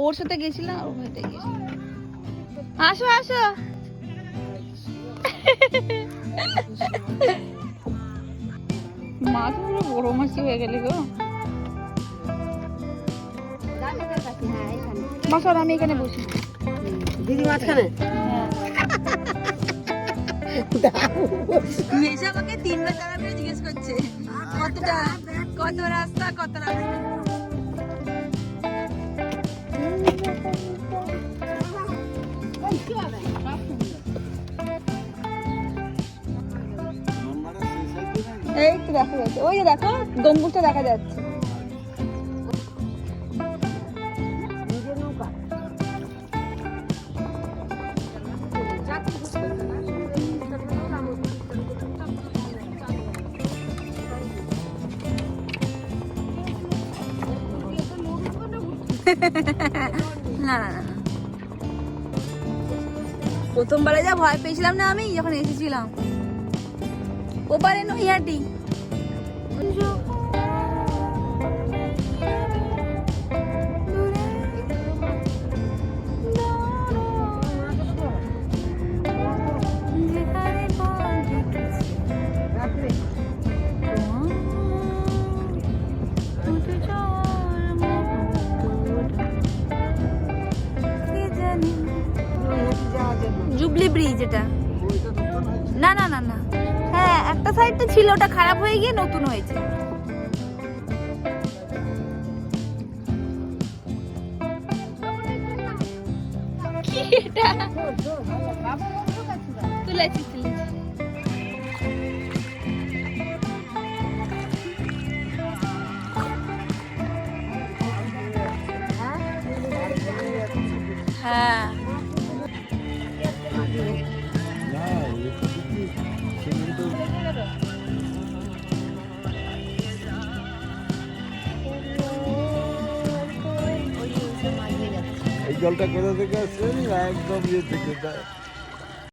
ওর সাথে গেছিলাম ওর সাথে গেছিলাম। আসো আসো। মাছ পুরো বড় মাছই হয়ে গেলে গো। বসো আমি এখানে বসি। দিদি মাঝখানে? হ্যাঁ। মেশা আমাকে তিনবার চারবার জিজ্ঞেস করছে কতটা কত রাস্তা কত রাস্তা? এই তো দেখা যাচ্ছে ওই যে দেখো গম্বুজটা দেখা যাচ্ছে না না না। প্রথমবারে যা ভয় পেয়েছিলাম না আমি যখন এসেছিলাম। ওপারে নৈহাটি জুবলি ব্রিজ এটা। না না না না। হ্যাঁ একটা সাইডটা ছিল, ওটা খারাপ হয়ে গিয়ে নতুন হয়েছে। হ্যাঁ। জলটা কোথা থেকে আসছে? একদম ইয়ে থেকে